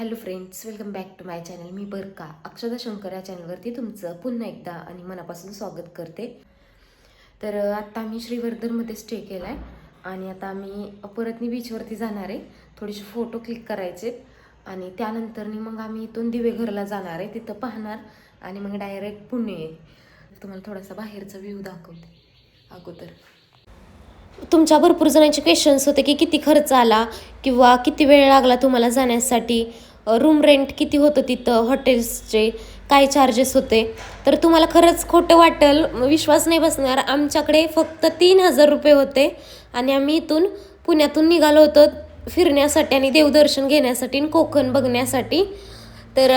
Hello friends welcome back to my channel मी बरका. अक्षदा शंकर या चॅनलवरती तुमचं पुन्हा एकदा आणि मनापासून स्वागत करते. तर आत्ता आम्ही श्रीवर्धनमध्ये स्टे केला आहे आणि आता आम्ही परतनी बीचवरती जाणार आहे. थोडेसे फोटो क्लिक करायचे आणि त्यानंतरनी मग आम्ही इथून दिवेघरला जाणार आहे. तिथं पाहणार आणि मग डायरेक्ट पुणे. तुम्हाला थोडासा बाहेरचा व्ह्यू दाखवते. अगोदर. तुमच्या भरपूर जणांचे क्वेश्चन्स होते की किती खर्च आला किंवा किती वेळ लागला तुम्हाला जाण्यासाठी. रूम रेंट किती होतं तिथं? हॉटेल्सचे काय चार्जेस होते? तर तुम्हाला खरंच खोटं वाटेल विश्वास नाही बसणार. आमच्याकडे फक्त तीन हजार रुपये होते आणि आम्ही इथून पुण्यातून निघालो होतो फिरण्यासाठी आणि देवदर्शन घेण्यासाठी आणि कोकण बघण्यासाठी. तर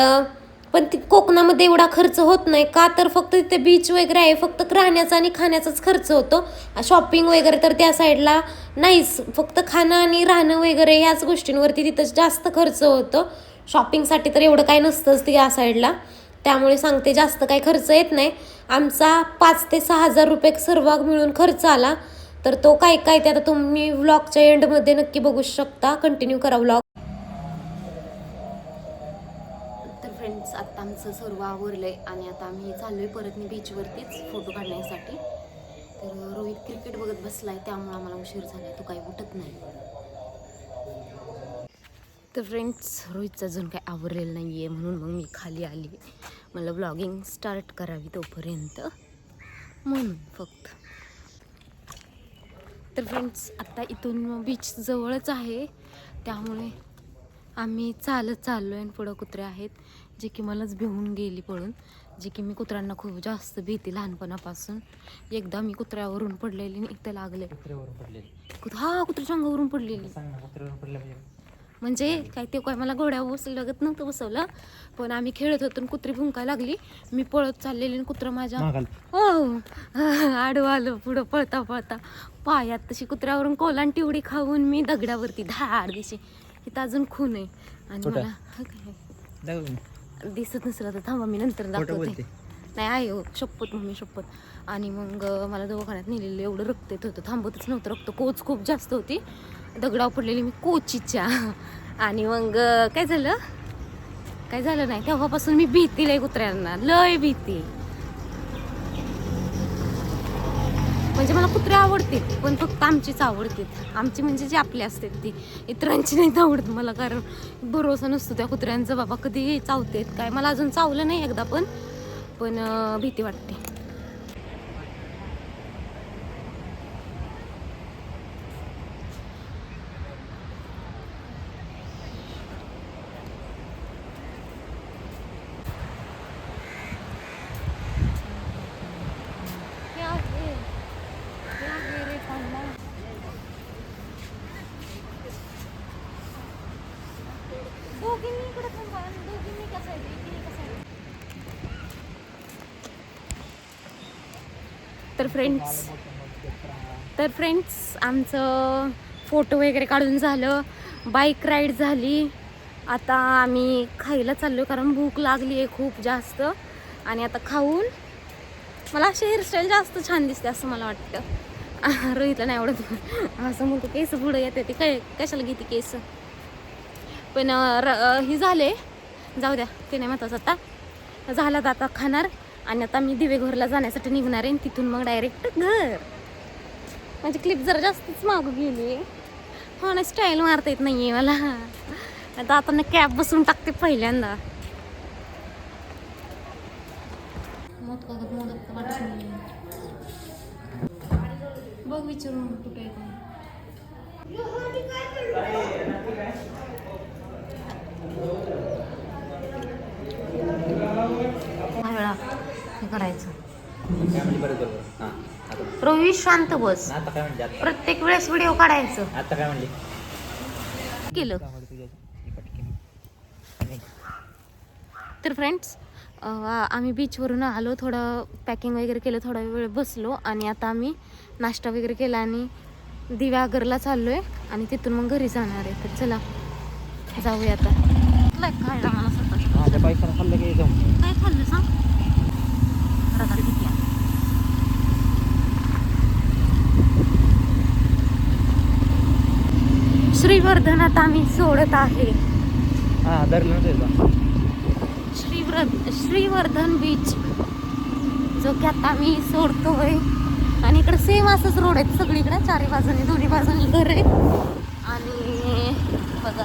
पण ती कोकणामध्ये एवढा खर्च होत नाही. का तर फक्त तिथे बीच वगैरे आहे. फक्त राहण्याचा आणि खाण्याचाच खर्च होतो. शॉपिंग वगैरे तर त्या साईडला नाहीच. फक्त खाणं आणि राहणं वगैरे ह्याच गोष्टींवरती तिथं जास्त खर्च होतो. शॉपिंगसाठी तर एवढं काय नसतंच ते या साईडला. त्यामुळे सांगते जास्त काही खर्च येत नाही. आमचा पाच ते सहा हजार रुपये सर्व मिळून खर्च आला. तर तो काय काय ते आता तुम्ही व्लॉगच्या एंडमध्ये नक्की बघू शकता. कंटिन्यू करा व्लॉग तर फ्रेंड्स आत्ता आमचं सर्व आवरलं आहे आणि आता आम्ही चाललो आहे परत मी बीचवरतीच फोटो काढण्यासाठी. तर रोहित क्रिकेट बघत बसला आहे त्यामुळे आम्हाला उशीर झाला तो काही उठत नाही. तर फ्रेंड्स रोहितचं अजून काही आवरलेलं नाही आहे म्हणून मग मी खाली आली. मला ब्लॉगिंग स्टार्ट करावी तोपर्यंत. म्हणून फक्त. तर फ्रेंड्स आत्ता इथून बीच जवळच आहे. त्यामुळे आम्ही चालत चाललो आहे आणि पुढं कुत्रे आहेत जे की मलाच भिवून गेली पळून. जे की मी कुत्र्यांना खूप जास्त भीती लहानपणापासून. एकदा मी कुत्र्यावरून पडलेली आणि एकदा लागले. कुत्र्यावरून पडलेली. हा कुत्र्याच्या अंगावरून पडलेली. म्हणजे काय ते काय मला घोड्या बसलं लागत नव्हतं बसवलं. पण आम्ही खेळत होतो कुत्री भुंकाय लागली. मी पळत चाललेली कुत्रं माझ्या हो आडवं आलं पुढं पळता पळता. पायात तशी कुत्र्यावरून कोलांटी टिवडी खाऊन मी दगडावरती धाड दिशी. इथं अजून खून आहे. आणि? मला दिसत नसलं तर थांबा मी नंतर दाखवते. नाही आहे हो शपथ मम्मी शपथ. आणि मग मला दवाखान्यात नेलेलं एवढं रक्त येत होतं. थांबतच नव्हतं रक्त कोच खूप जास्त होती. दगडाव पडलेली मी कोचीच्या. आणि मग काय झालं? काय झालं नाही? तेव्हापासून मी भीती लय कुत्र्यांना लय भीती. म्हणजे मला कुत्रे आवडतील पण फक्त आमचीच आवडतात आमची म्हणजे जी आपली असतात ती. इतरांची नाहीत आवडत मला कारण भरोसा नसतो त्या कुत्र्यांचा. बाबा कधी चावतेत काय? मला अजून चावलं नाही एकदा पण. पण भीती वाटते. दोघींनी इकडे थांबा आणि दोघींनी कसं आहे एकीने आहे. तर फ्रेंड्स तर फ्रेंड्स आमचं फोटो वगैरे काढून झालं. बाईक राईड झाली. आता आम्ही खायला चाललो कारण भूक लागली आहे खूप जास्त. आणि आता खाऊन मला अशी हेअरस्टाईल जास्त छान दिसते असं मला वाटतं. रोहितला नाही आवडत. असं म्हणतो केस पुढं येते ते काय कशाला घेते केस? पण र- हे झाले. जाऊ द्या ते नाही महत्वाचं आता. झाला तर आता खाणार. आणि आता मी दिवेघरला जाण्यासाठी निघणार आहे. आणि तिथून मग डायरेक्ट घर. माझी क्लिप जरा जास्तच मागं गेली. हो ना स्टाईल मारता येत नाही आहे मला. आता आता ना कॅब बसून टाकते पहिल्यांदा. बघ विचारून कुठे आहे ते. दहा वेळा हे करायचं. काय रोहित शांत बस. काय प्रत्येक वेळेस व्हिडिओ काढायचं. आता काय म्हणली? केलं. तर फ्रेंड्स आम्ही बीचवरून आलो थोडं पॅकिंग वगैरे केलं थोडा वेळ बसलो आणि आता आम्ही नाश्ता वगैरे केला आणि दिव्यागरला चाललो आहे आणि तिथून मग घरी जाणार आहे. तर चला जाऊया आता. लय खायला मला स्वतःच्या. माझ्या बाईकला खाल्लं की जाऊन. काय खाल्लं सांग रगात किती आहे? श्रीवर्धनात आम्ही सोडत आहे. हा श्रीवर्धन बीच जो की आता आम्ही सोडतोय. आणि इकडे सेम असंच रोड आहेत सगळीकडे. चारी बाजूनी दोन्ही बाजूनी घर आहेत. आणि बघा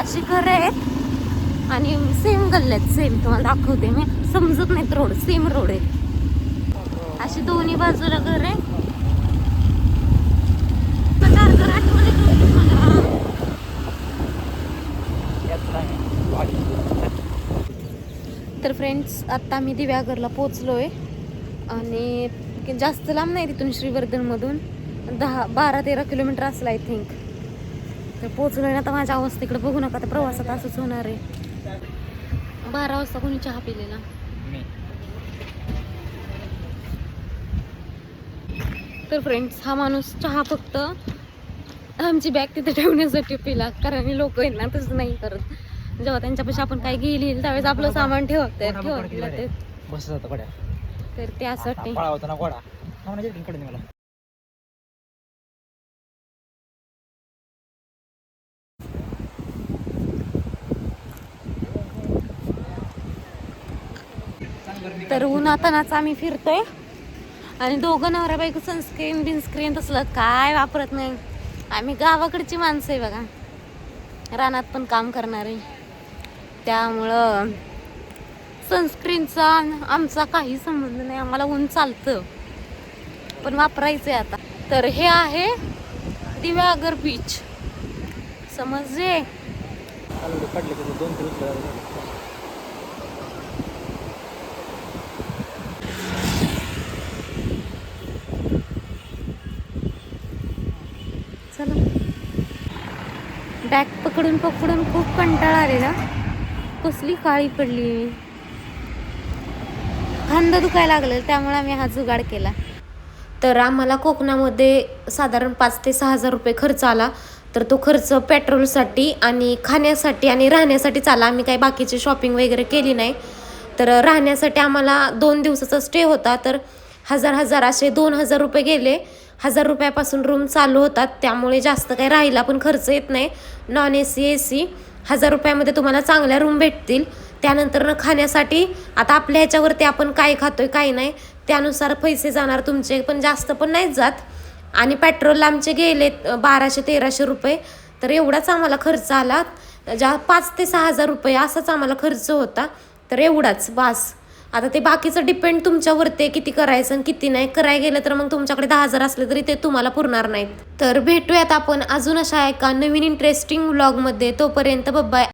अशी घरं आहेत. आणि सेम गल्ले आहेत. सेम तुम्हाला दाखवते मी. समजत नाहीत रोड सेम रोड आहे अशी दोन्ही बाजूला घर आहे. तर फ्रेंड्स आत्ता मी दिव्यागरला पोचलोय आणि जास्त लांब नाही तिथून श्रीवर्धनमधून. दहा बारा तेरा किलोमीटर असलं आय थिंक तर पोचलोय ना आता माझ्या अवस्थेकडे बघू नका तर प्रवासात असंच होणार आहे. बारा वाजता कोणी चहा पिलेला? तर फ्रेंड्स हा माणूस चहा फक्त आमची बॅग तिथे ठेवण्यासाठी पिला. कारण लोक ना तसं नाही करत. जेव्हा त्यांच्यापाशी आपण काय घेईल त्यावेळेस आपलं सामान ठेवत ठेवत ते गोड्या तर त्यासाठी पळा होता ना गोडा इकडे मला तर उन्हातानाच आम्ही फिरतोय. आणि दोघं नवरा बायको सनस्क्रीन बिनस्क्रीन तसलं काय वापरत नाही. आम्ही गावाकडची माणसं आहे बघा. रानात पण काम करणारे. त्यामुळं सनस्क्रीनचा आमचा काही संबंध नाही. आम्हाला ऊन चालतं. पण वापरायचं आहे आता. तर हे आहे दिव्यागर बीच समजले? पडले दोन किलो चला बॅग पकडून पकडून खूप कंटाळा आलेला. कसली काळी पडली खांदा दुखायला लागलं त्यामुळे आम्ही हा जुगाड केला. तर आम्हाला कोकणामध्ये साधारण पाच ते सहा हजार रुपये खर्च आला. तर तो खर्च पेट्रोलसाठी आणि खाण्यासाठी आणि राहण्यासाठीच आला आम्ही काही बाकीची शॉपिंग वगैरे केली नाही. तर राहण्यासाठी आम्हाला दोन दिवसाचा स्टे होता. तर हजार हजार असे दोन हजार रुपये गेले. हजार रुपयापासून रूम चालू होतात. त्यामुळे जास्त काही राहिला पण खर्च येत नाही. Non A C A C हजार रुपयामध्ये तुम्हाला चांगल्या रूम भेटतील. त्यानंतर न खाण्यासाठी आता आपल्या ह्याच्यावरती आपण काय खातोय काय नाही त्यानुसार पैसे जाणार तुमचे पण जास्त पण नाहीच जात. आणि पेट्रोलला आमचे गेले बाराशे तेराशे रुपये. तर एवढाच आम्हाला खर्च आला. ज्या पाच ते सहा हजार रुपये असाच आम्हाला खर्च होता. तर एवढाच बास. आता ते बाकीचं डिपेंड तुमच्यावरती आहे किती करायचं आणि किती नाही. करायला गेलं तर मग तुमच्याकडे दहा हजार असले तरी ते तुम्हाला पुरणार नाहीत. तर भेटूयात आपण अजून अशा एका नवीन इंटरेस्टिंग व्लॉगमध्ये तोपर्यंत बब्बाय